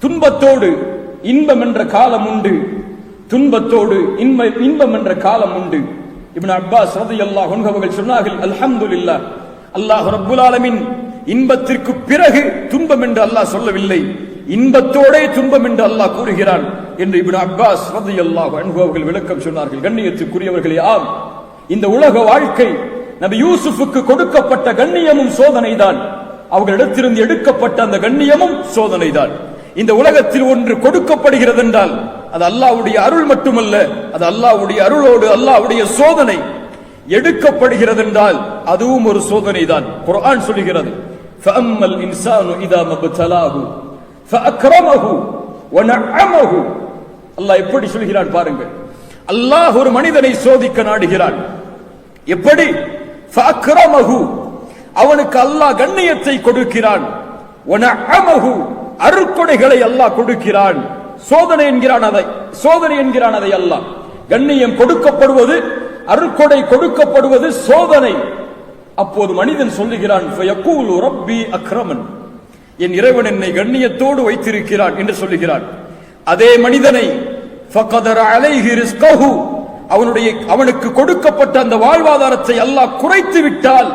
துன்பத்தோடு இன்பம் என்ற காலம் உண்டு. துன்பத்தோடு இன்ப இன்பம் என்ற காலம் உண்டு. இப்னு அப்பாஸ் ரலியல்லாஹு அன்ஹு அவர்கள் சொன்னார்கள் அல்ஹம்துலில்லாஹ் அல்லாஹ் ரப்புல் ஆலமீன் இன்பத்திற்கு பிறகு துன்பம் என்று அல்லாஹ் சொல்லவில்லை. இன்பத்தோடே துன்பம் என்று அல்லாஹ் கூறுகிறான். என்று இப்னு அப்பாஸ் ரலியல்லாஹு அல்லாஹ் அவர்கள் விளக்கம் சொன்னார்கள். கண்ணியத்துக்குரியவர்களே ஆம். இந்த உலக வாழ்க்கை நபி யூசுஃபுக்கு கொடுக்கப்பட்ட கண்ணியமும் சோதனைதான். அவர்களிடத்திலிருந்து எடுக்கப்பட்ட அந்த கண்ணியமும் சோதனைதான் இந்த உலகத்தில் ஒன்று கொடுக்கப்படுகிறது என்றால் அது அல்லாஹ்வுடைய அருள் மட்டுமல்ல அது அல்லாஹ்வுடைய அருளோடு அல்லாஹ்வுடைய சோதனை எடுக்கப்படுகிறது என்றால் அதுவும் ஒரு சோதனை தான் குர்ஆன் சொல்லுகிறது فَأَمَّا الْإِنسَانُ إِذَا مَا ابْتَلَاهُ فَأَكْرَمَهُ وَنَعَّمَهُ அல்லாஹ் எப்படி சொல்கிறான் பாருங்கள் அல்லாஹ் ஒரு மனிதனை சோதிக்க நாடுகிறான் எப்படி فَأَكْرَمَهُ அவனுக்கு அல்லாஹ் கண்ணியத்தை கொடுக்கிறான். அருக்கொடைகளை அல்லாஹ் கொடுக்கிறான். சோதனை என்கிறான் அதை சோதனை என்கிறான் அதை அல்லாஹ். கண்ணியம் கொடுக்கப்படுவது அருக்கொடை கொடுக்கப்படுவது சோதனை. அப்போது மனிதன் சொல்லுகிறான் ரப்பி அக்ரமன். என் இறைவன் என்னை கண்ணியத்தோடு வைத்திருக்கிறான் என்று சொல்லுகிறான். அதே மனிதனை அவனுடைய அவனுக்கு கொடுக்கப்பட்ட அந்த வாழ்வாதாரத்தை அல்லாஹ் குறைத்து விட்டால்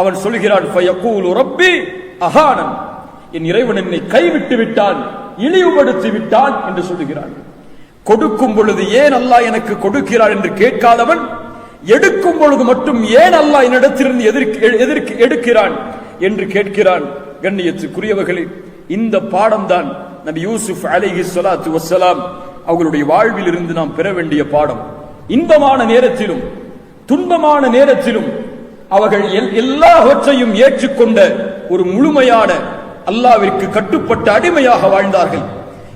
அவன் சொல்கிறான் "ஃபயக்கூலு ரப்பி அஹானன். என் இறைவன் என்னை கைவிட்டு விட்டான் இழிவுபடுத்தி விட்டான் என்று சொல்லுகிறான் கொடுக்கும் பொழுது ஏன் அல்லாஹ் எனக்கு கொடுக்கிறான் என்று கேட்காதவன்? எடுக்கும் பொழுது மட்டும் ஏன் அல்லாஹ் என்னிடத்திலிருந்து எதிர்க்கு எதிர்க்கு எடுக்கிறான் என்று கேட்கிறான். கண்ணியத்துக்குரியவர்களே இந்த பாடம்தான் நபி யூசுப் அலிஹி சலாத்து வசலாம் அவர்களுடைய வாழ்வில் இருந்து நாம் பெற வேண்டிய பாடம். இன்பமான நேரத்திலும் துன்பமான நேரத்திலும் அவர்கள் எல்- எல்லாவற்றையும் ஏற்றுக்கொண்ட ஒரு முழுமையான அல்லாவிற்கு கட்டுப்பட்ட அடிமையாக வாழ்ந்தார்கள்.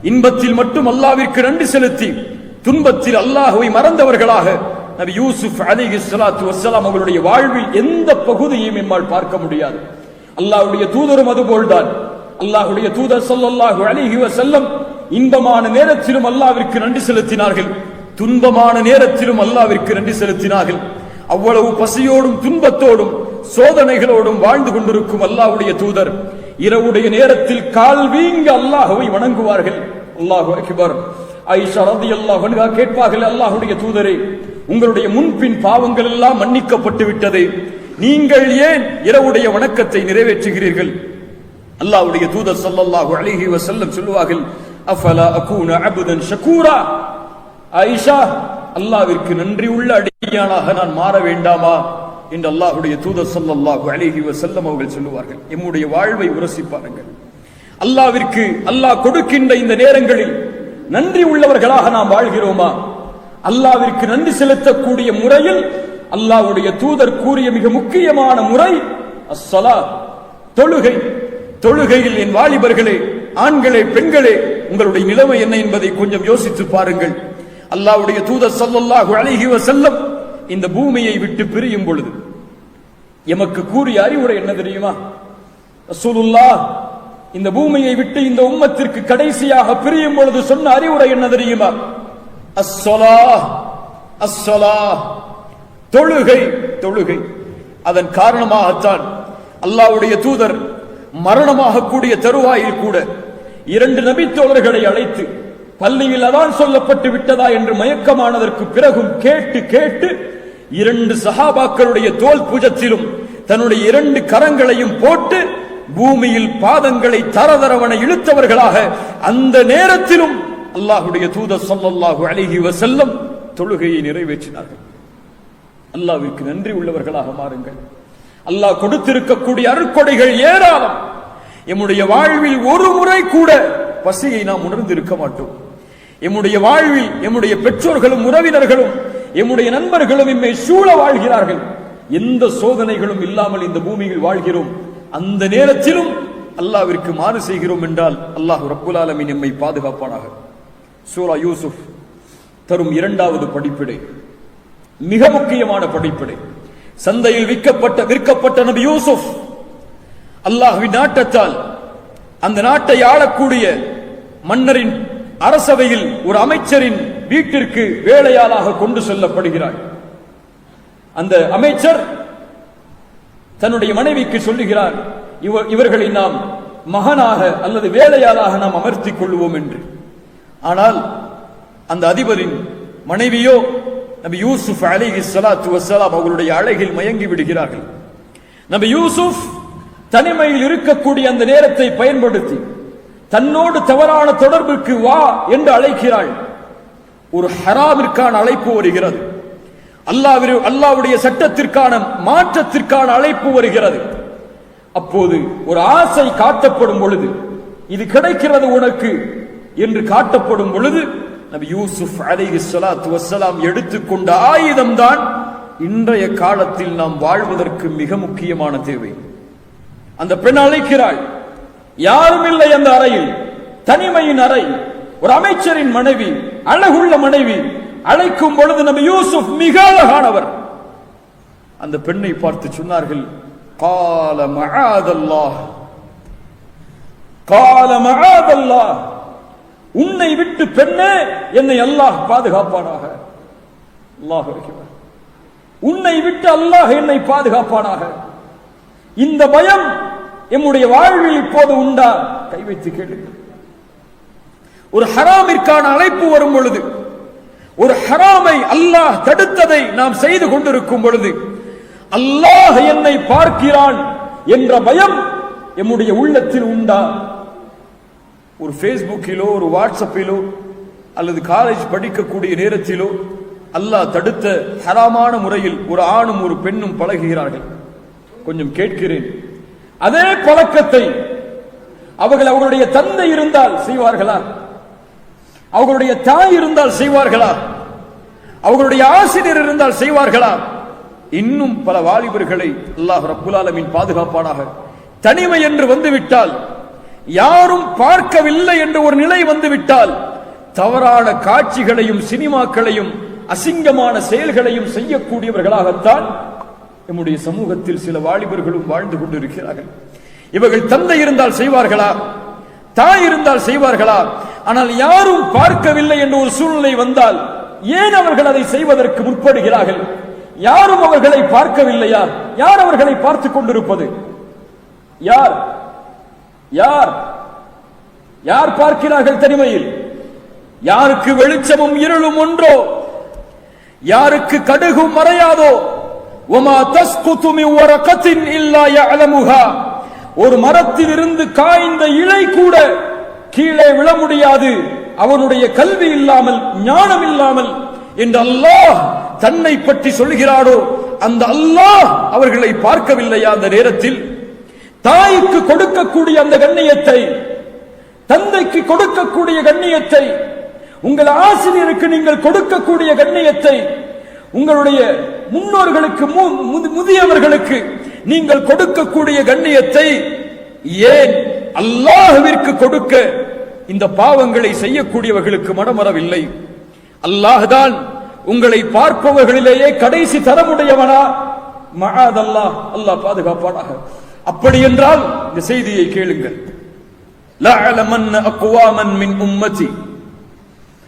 இன்பத்தில் மட்டும் அல்லாவிற்கு நன்றி செலுத்தி துன்பத்தில் அல்லாஹுவை மறந்தவர்களாக நபி யூசுப் அலி ஸலாத்து வஸ்ஸலாம் அவர்களுடைய வாழ்வில் எந்த பகுதியையும் நம்மால் பார்க்க முடியாது. அல்லாஹுடைய தூதரும் அதுபோல்தான். அல்லாஹுடைய தூதர் ஸல்லல்லாஹு அலிஹி வசல்லம் இன்பமான நேரத்திலும் அல்லாவிற்கு நன்றி செலுத்தினார்கள். துன்பமான நேரத்திலும் அல்லாவிற்கு நன்றி செலுத்தினார்கள். அவ்வளவு பசியோடும் துன்பத்தோடும் சோதனைகளோடும் வாழ்ந்து கொண்டிருக்கும் அல்லாஹ்வுடைய தூதர். இரவுடைய நேரத்தில் கால் வீங்க அல்லாஹுவை வணங்குவார்கள். அல்லாஹு அகிபர். ஐஷா ரதி அல்லாஹ் கேட்பார்கள் அல்லாஹுடைய தூதரே உங்களுடைய முன்பின் பாவங்கள் எல்லாம் மன்னிக்கப்பட்டு விட்டது. நீங்கள் ஏன் இரவுடைய வணக்கத்தை நிறைவேற்றுகிறீர்கள்? அல்லாஹ்வுடைய தூதர் சல்லல்லாஹு அலைஹி வஸல்லம் சொல்லுவார்கள் அஃபலா அகூன அபுதன் ஷகூரா? ஐஷா அல்லாவிற்கு நன்றி உள்ள அடியானாக நான் மாற வேண்டாமா? என்று அல்லாஹுடைய தூதர் ஸல்லல்லாஹு அழகி செல்லம் அவர்கள் சொல்லுவார்கள். எம்முடைய வாழ்வை உரசி பாருங்கள். அல்லாஹ்விற்கு அல்லாஹ் கொடுக்கின்ற இந்த நேரங்களில் நன்றி உள்ளவர்களாக நாம் வாழ்கிறோமா? அல்லாவிற்கு நன்றி செலுத்தக்கூடிய முறையில் அல்லாஹ்வுடைய தூதர் கூறிய மிக முக்கியமான முறை அஸ்ஸலா. தொழுகை. தொழுகையில் என் வாலிபர்களே ஆண்களே பெண்களே உங்களுடைய நிலைமை என்ன என்பதை கொஞ்சம் யோசித்து பாருங்கள். அல்லாவுடைய தூதர் ஸல்லல்லாஹு அழகி செல்லம் இந்த பூமியை விட்டு பிரியும் பொழுது எமக்கு கூறிய அறிவுரை என்ன தெரியுமா? சொல்லுல்லா இந்த பூமியை விட்டு இந்த உம்மத்திற்கு கடைசியாக பிரியும் பொழுது சொன்ன அறிவுரை என்ன தெரியுமா? அஸ்ஸலா அஸ்ஸலா தொழுகை தொழுகை. அதன் காரணமாகத்தான் அல்லாவுடைய தூதர் மரணமாக கூடிய தருவாயில் கூட இரண்டு நபித்தோழர்களை அழைத்து பள்ளியில் அதான் சொல்லப்பட்டு விட்டதா என்று மயக்கமானதற்கு பிறகும் கேட்டு கேட்டு இரண்டு சஹாபாக்களுடைய தோல் புஜத்திலும் தன்னுடைய இரண்டு கரங்களையும் போட்டு பூமியில் பாதங்களை தரதரவன இழுத்தவர்களாக அந்த நேரத்திலும் அல்லாஹுடைய தூத ஸல்லல்லாஹு அழகி வசல்லம் தொழுகையை நிறைவேற்றினார்கள். அல்லாவிற்கு நன்றி உள்ளவர்களாக மாறுங்கள். அல்லாஹ் கொடுத்திருக்கக்கூடிய அருட்கொடைகள் ஏராளம். எம்முடைய வாழ்வில் ஒரு முறை கூட பசியை நாம் உணர்ந்திருக்க மாட்டோம். எம்முடைய வாழ்வில் எம்முடைய பெற்றோர்களும் உறவினர்களும் எம்முடைய நண்பர்களும் எம்மை சூழ வாழ்கிறார்கள். எந்த சோதனைகளும் இல்லாமல் இந்த பூமியில் வாழ்கிறோம். அந்த நேரத்திலும் அல்லாவிற்கு மாறு செய்கிறோம் என்றால் அல்லாஹ் ரப்புல் எம்மை பாதுகாப்பானாக. சூரா யூசுப் தரும் இரண்டாவது படிப்பிடை. மிக முக்கியமான படிப்பிடை. சந்தையில் விற்கப்பட்ட விற்கப்பட்ட நபி யூசுப் அல்லாஹ்வின் நாட்டத்தால் அந்த நாட்டை ஆளக்கூடிய மன்னரின் அரசவையில் ஒரு அமைச்சரின் வீட்டிற்கு வேலையாளாக கொண்டு செல்லப்படுகிறார் அந்த அமைச்சர் தன்னுடைய மனைவிக்கு சொல்லுகிறார் இவர்களை நாம் மகனாக அல்லது வேலையாளாக நாம் அமர்த்திக் கொள்வோம் என்று. ஆனால் அந்த அதிபரின் மனைவியோ நபி யூசுப் அலைஹி சலாத்து வசலாம் அவர்களுடைய அழகில் மயங்கி விடுகிறார்கள். நபி யூசுப் தனிமையில் இருக்கக்கூடிய அந்த நேரத்தை பயன்படுத்தி தன்னோடு தவறான தொடர்புக்கு வா என்று அழைக்கிறாள். ஒரு ஹராமிற்கான அழைப்பு வருகிறது. அல்லாவிரு அல்லாவுடைய சட்டத்திற்கான மாற்றத்திற்கான அழைப்பு வருகிறது. அப்போது ஒரு ஆசை காட்டப்படும் பொழுது இது கிடைக்கிறது உனக்கு என்று காட்டப்படும் பொழுது நபி யூசுப் அலை சலாத்து வசலாம் எடுத்துக்கொண்ட ஆயுதம்தான் இன்றைய காலத்தில் நாம் வாழ்வதற்கு மிக முக்கியமான தேவை. அந்த பெண் அழைக்கிறாள் யாரும் இல்லை அந்த அறையில். தனிமையின் அறை ஒரு அமைச்சரின் மனைவி அழகுள்ள மனைவி அழைக்கும் பொழுது நம்ம யூசுப் மிக அழகானவர். அந்த பெண்ணை பார்த்து சொன்னார்கள் கால மகாதல்லாஹ் கால மகாதல்லாஹ் உன்னை விட்டு பெண்ணே என்னை அல்லாஹ் பாதுகாப்பானாக. அல்லாஹ் உன்னை விட்டு அல்லாஹ் என்னை பாதுகாப்பானாக. இந்த பயம் எம்முடைய வாழ்வில் இப்போது உண்டா? கை வைத்து கேளுங்கள் ஒரு ஹராமிற்கான அழைப்பு வரும் பொழுது ஒரு ஹராமை அல்லாஹ் தடுத்ததை நாம் செய்து கொண்டிருக்கும் பொழுது அல்லாஹ் என்னை பார்க்கிறான் என்ற பயம் எம்முடைய உள்ளத்தில் உண்டா? ஒரு ஃபேஸ்புக்கிலோ ஒரு வாட்ஸ்அப்பிலோ அல்லது காலேஜ் படிக்கக்கூடிய நேரத்திலோ அல்லாஹ் தடுத்த ஹராமான முறையில் ஒரு ஆணும் ஒரு பெண்ணும் பழகுகிறார்கள். கொஞ்சம் கேட்கிறேன். அதே பழக்கத்தை அவர்கள் அவர்களுடைய தந்தை இருந்தால் செய்வார்களா? அவர்களுடைய தாய் இருந்தால் செய்வார்களா? அவர்களுடைய ஆசிரியர் இருந்தால் செய்வார்களா? இன்னும் பல வாலிபர்களை அல்லாஹ் ரப்புல் பாதுகாப்பானாக. தனிமை என்று வந்துவிட்டால் யாரும் பார்க்கவில்லை என்ற ஒரு நிலை வந்துவிட்டால் தவறான காட்சிகளையும் சினிமாக்களையும் அசிங்கமான செயல்களையும் செய்யக்கூடியவர்களாகத்தான் நம்முடைய சமூகத்தில் சில வாலிபர்களும் வாழ்ந்து கொண்டிருக்கிறார்கள். இவர்கள் தந்தை இருந்தால் செய்வார்களா? தாய் இருந்தால் செய்வார்களா? ஆனால் யாரும் பார்க்கவில்லை என்ற ஒரு சூழ்நிலை வந்தால் ஏன் அவர்கள் அதை செய்வதற்கு முற்படுகிறார்கள்? யாரும் அவர்களை பார்க்கவில்லையா? யார் அவர்களை பார்த்துக் கொண்டிருப்பது? யார்? யார்? யார் பார்க்கிறார்கள் தனிமையில்? யாருக்கு வெளிச்சமும் இருளும் ஒன்றோ? யாருக்கு கடுகும் மறையாதோ? ஒமா தஸ்குத்து மின் வரகத்தின் இல்லா யஅலமுஹா ஒரு மரத்தில் இருந்து காய்ந்த இலை கூட கீழே விழ முடியாது. அவனுடைய கல்வி இல்லாமல் ஞானம் இல்லாமல் என்று அல்லாஹ் தன்னை பற்றி சொல்கிறாரோ அந்த அல்லாஹ் அவர்களை பார்க்கவில்லையா அந்த நேரத்தில்? தாய்க்கு கொடுக்கக்கூடிய அந்த கண்ணியத்தை தந்தைக்கு கொடுக்கக்கூடிய கண்ணியத்தை உங்கள் ஆசிரியருக்கு நீங்கள் கொடுக்கக்கூடிய கண்ணியத்தை உங்களுடைய முன்னோர்களுக்கு முதியவர்களுக்கு நீங்கள் கொடுக்கக்கூடிய கண்ணியத்தை ஏன் அல்லாஹுவிற்கு கொடுக்க இந்த பாவங்களை செய்யக்கூடியவர்களுக்கு மனமரவில்லை அல்லாஹ்தான் உங்களை பார்ப்பவர்களிலேயே கடைசி தரமுடையவனா? மகாதல்லா அல்லாஹ் பாதுகாப்பானாக. அப்படி என்றால் இந்த செய்தியை கேளுங்கள். லஅலமன் அக்வாமன் மின் உம்மதி.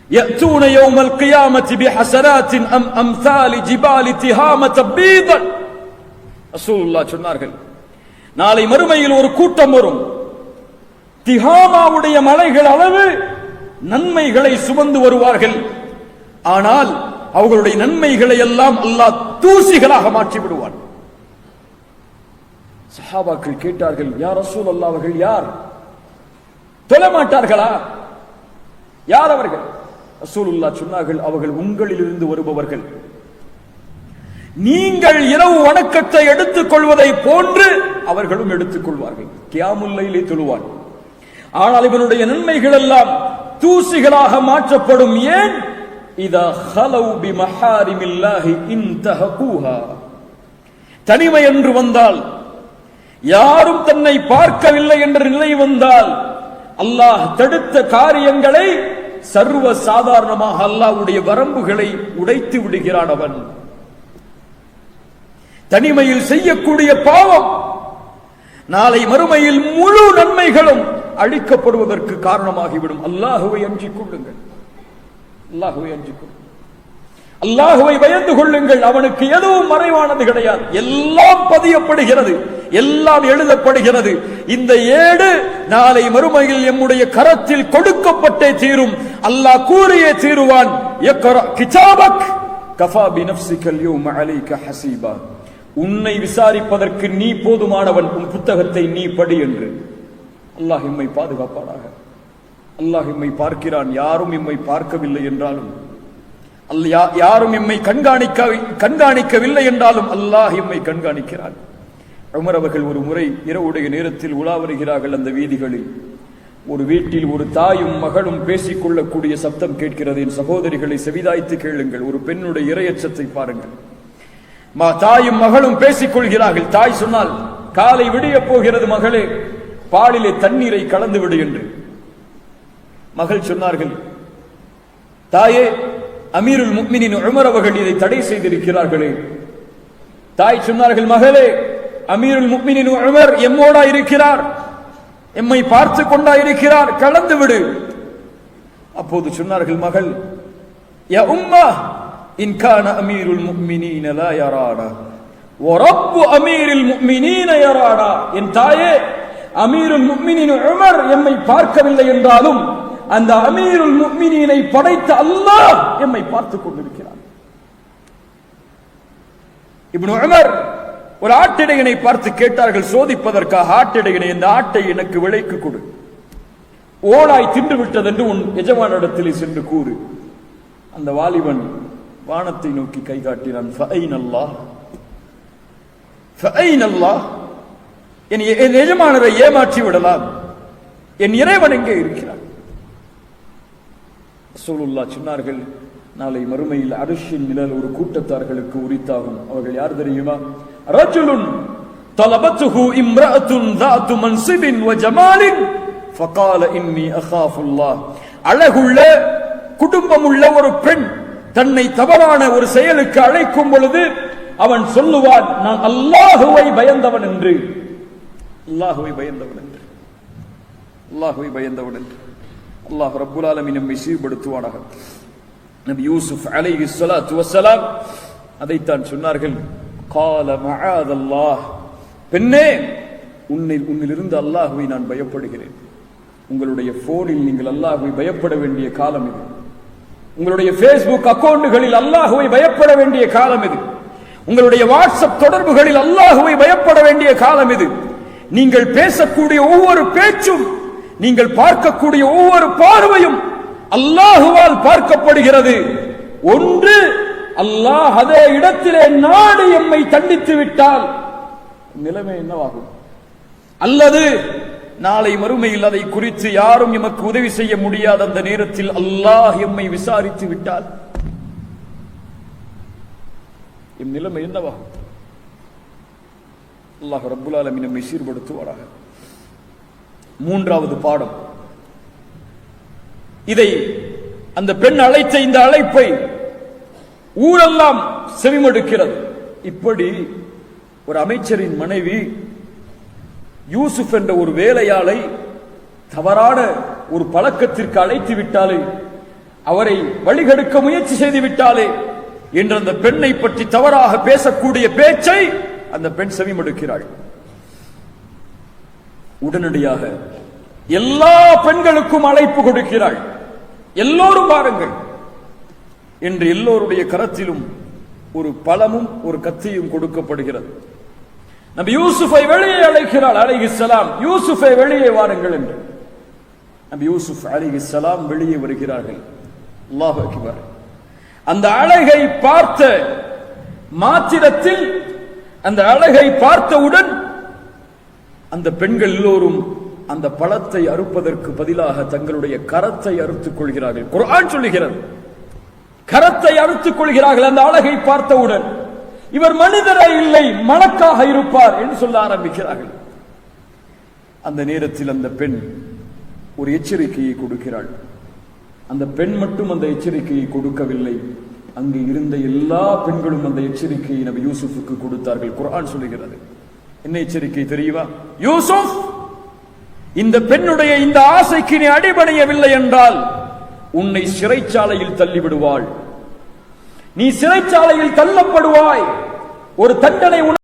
يأتون يوم القيامة بحسنات أم أمثال جبال تهامة بيضا رسول الله சொன்னார்கள் நாளை மறுமையில் ஒரு கூட்டம் வரும் திஹாமாவுடைய மலைகள் அளவு நன்மைகளை சுமந்து வருவார்கள் ஆனால் அவர்களுடைய நன்மைகளை எல்லாம் அல்லாஹ் தூசிகளாக மாற்றி விடுவான் சஹாபாக்கள் கேட்டார்கள் யார் ரசூல் அல்லாஹ் அவர்கள் யார் தொழ மாட்டார்களா யார் அவர்கள் ரசூலுல்லா சொன்னார்கள் அவர்கள் உங்களிலிருந்து வருபவர்கள். நீங்கள் இரவு வணக்கத்தை எடுத்துக் கொள்வதை போன்று அவர்களும் எடுத்துக் கொள்வார்கள். கியாமுல்லையிலே தொழுவார். ஆனால் இவனுடைய நன்மைகள் எல்லாம் தூசிகளாக மாற்றப்படும். ஏன்? இதா ஹலவு பி மஹாரிமில்லாஹி இன்தஹகூஹா. தனிமை என்று வந்தால் யாரும் தன்னை பார்க்கவில்லை என்ற நிலை வந்தால் அல்லாஹ் தடுத்த காரியங்களை சர்வ சாதாரணமாக அல்லாஹ்வுடைய வரம்புகளை உடைத்து விடுகிறான் அவன். தனிமையில் செய்யக்கூடிய பாவம் நாளை மறுமையில் முழு நன்மைகளும் அழிக்கப்படுவதற்கு காரணமாகிவிடும். அல்லாஹுவை அஞ்சிக் கொள்ளுங்கள். அல்லாஹுவை அஞ்சிக் கொள்ளுங்கள். அல்லாஹுவை பயந்து கொள்ளுங்கள். அவனுக்கு எதுவும் மறைவானது கிடையாது. எல்லாம் பதியப்படுகிறது. எல்லாம் எழுதப்படுகிறது. இந்த ஏடு நாளை மறுமையில் எம்முடைய கரத்தில் கொடுக்கப்பட்டே தீரும். அல்லாஹ் கூறியே தீருவான் இக்ரா கிதாபக் கஃபா பினஃப்ஸிக அல்யௌம அலைக ஹஸீபா உன்னை விசாரிப்பதற்கு நீ போதுமானவன் உன் புத்தகத்தை நீ படி என்று. அல்லாஹ் எம்மை பாதுகாப்பானாக. அல்லாஹ் எம்மை பார்க்கிறான் யாரும் எம்மை பார்க்கவில்லை என்றாலும். யா- யாரும் எம்மை கண்காணிக்க கண்காணிக்கவில்லை என்றாலும் அல்லாஹ் எம்மை கண்காணிக்கிறான். உமர் அவர்கள் ஒரு முறை இரவுடைய நேரத்தில் உலா வருகிறார்கள் அந்த வீதிகளில். ஒரு வீட்டில் ஒரு தாயும் மகளும் பேசிக்கொள்ளக்கூடிய சப்தம் கேட்கிறது. என் சகோதரிகளை செவிதாய்த்து கேளுங்கள். ஒரு பெண்ணுடைய இரையச்சத்தை பாருங்கள். மா தாயும் மகளும் பேசிக்கொள்கிறார்கள். தாய் சொன்னால் காலை விடிய போகிறது மகளே பாலிலே தண்ணீரை கலந்து விடு என்று. மகள் சொன்னார்கள் தாயே அமீருல் முக்மினின் உமர் அவர்கள் இதை தடை செய்திருக்கிறார்களே. தாய் சொன்னார்கள் மகளே அமீருல் முக்மினின் உமர் எம்மோடா இருக்கிறார். எம்மை பார்த்து கொண்டா இருக்கிறார். கலந்து விடு. அப்போது சொன்னார்கள் மகள் யா உம்மா இன்கான அமீருல் முக்மினீன லா யரானா. வரப்பு அமீரில் முக்மினீன யரானா. என் தாயே அமீருல் முக்மினின் உமர் எம்மை பார்க்கவில்லை என்றாலும் அந்த அமீருல் முக்மினீனை படைத்த அல்லாஹ் எம்மை பார்த்துக் கொண்டிருக்கிறார் இப்னு உமர் ஒரு ஆட்டிடையனை பார்த்து கேட்டார்கள் சோதிப்பதற்காக ஆட்டிடையனை இந்த ஆட்டை எனக்கு விலைக்கு கொடு. ஓடாய் தின்று விட்டது என்று உன் எஜமானிடத்திலே சென்று கூறு. அந்த வாலிபன் வானத்தை நோக்கி கை காட்டினான் என் என் எஜமானரை ஏமாற்றி விடலாம். என் இறைவன் எங்கே இருக்கிறான்? ரசூலுல்லாஹ் சொன்னார்கள் நாளை மறுமையில் அரிசின் நிழல் ஒரு கூட்டத்தார்களுக்கு உரித்தாகும் அவர்கள் யார் தெரியுமா ரஜுலுன் طلبته امرأة ذات منصب وجمال فقال إني أخاف الله அழகுள்ள குடும்பமுள்ள ஒரு பெண் தன்னை தவறான ஒரு செயலுக்கு அழைக்கும் பொழுது அவன் சொல்லுவான் நான் அல்லாஹுவை பயந்தவன் என்று அல்லாஹுவை பயந்தவன் என்று அல்லாஹுவை பயந்தவன் என்று அல்லாஹ் ரப்புல் ஆலமீன் நம்மை சீர்படுத்துவானாக நபி யூசுப் அலைஹி ஸலாத்து வஸலாம் அதைத்தான் சொன்னார்கள். கால மஆதல்லாஹ் பெண்ணே உன்னை உன்னிலிருந்து அல்லாஹுவை நான் பயப்படுகிறேன். உங்களுடைய போனில் நீங்கள் அல்லாஹுவை பயப்பட வேண்டிய காலம் இது. உங்களுடைய ஃபேஸ்புக் அக்கவுண்டுகளில் அல்லாஹுவை பயப்பட வேண்டிய காலம் இது. உங்களுடைய வாட்ஸ்அப் தொடர்புகளில் அல்லாஹுவை பயப்பட வேண்டிய காலம் இது. நீங்கள் பேசக்கூடிய ஒவ்வொரு பேச்சும் நீங்கள் பார்க்கக்கூடிய ஒவ்வொரு பார்வையும் அல்லாஹுவால் பார்க்கப்படுகிறது. ஒன்று அல்லாஹ் அதே இடத்திலே நாடு எம்மை தண்டித்து விட்டால் நிலைமை என்னவாகும்? அல்லது நாளை மறுமையில் அதை குறித்து யாரும் எமக்கு உதவி செய்ய முடியாத அந்த நேரத்தில் அல்லாஹ் எம்மை விசாரித்து விட்டால் எம் நிலைமை என்னவாகும்? அல்லாஹ் ரபுல் ஆலமீன் நம்மை சீர்படுத்துவாராக. மூன்றாவது பாடம். இதை அந்த பெண் அழைத்த இந்த அழைப்பை ஊரெல்லாம் செவிமடுக்கிறது. இப்படி ஒரு அமைச்சரின் மனைவி யூசுப் என்ற ஒரு வேலையாளை தவறான ஒரு பழக்கத்திற்கு அழைத்து விட்டாலே அவரை வழிகெடுக்க முயற்சி செய்து விட்டாலே என்று அந்த பெண்ணை பற்றி தவறாக பேசக்கூடிய பேச்சை அந்த பெண் செவிமடுக்கிறாள். உடனடியாக எல்லா பெண்களுக்கும் அழைப்பு கொடுக்கிறாள். எல்லோரும் பாருங்கள். என்று எல்லோருடைய கரத்திலும் ஒரு பழமும் ஒரு கத்தியும் கொடுக்கப்படுகிறது. நபி யூசுஃபை வெளியே அழைக்கிறாள் அலைஹிஸ்ஸலாம் யூசுஃபை வெளியே வாருங்கள் என்று. நபி யூசுப் அலைஹிஸ்ஸலாம் வெளியே வருகிறார்கள். அல்லாஹ் அக்பர். அந்த அழகை பார்த்த மாத்திரத்தில் அந்த அழகை பார்த்தவுடன் அந்த பெண்கள் எல்லோரும் அந்த பழத்தை அறுப்பதற்கு பதிலாக தங்களுடைய கரத்தை அறுத்துக் கொள்கிறார்கள். குரான் சொல்லுகிறது. கரத்தை அறுத்துக் கொள்கிறார்கள் அந்த அழகை பார்த்தவுடன். இவர் மனிதரே இல்லை மணக்காக இருப்பார் என்று சொல்ல ஆரம்பிக்கிறார்கள். அந்த நேரத்தில் அந்த பெண் ஒரு எச்சரிக்கையை கொடுக்கிறாள். அந்த பெண் மட்டும் அந்த எச்சரிக்கையை கொடுக்கவில்லை. அங்கு இருந்த எல்லா பெண்களும் அந்த எச்சரிக்கையை நபி யூசுஃபுக்கு கொடுத்தார்கள். குரான் சொல்லுகிறது. என்ன எச்சரிக்கை தெரியுமா? யூசுப் இந்த பெண்ணுடைய இந்த ஆசைக்கு நீ அடிபணியவில்லை என்றால் உன்னை சிறைச்சாலையில் தள்ளிவிடுவாள். நீ சிறைச்சாலையில் தள்ளப்படுவாய். ஒரு தண்டனை உனக்கு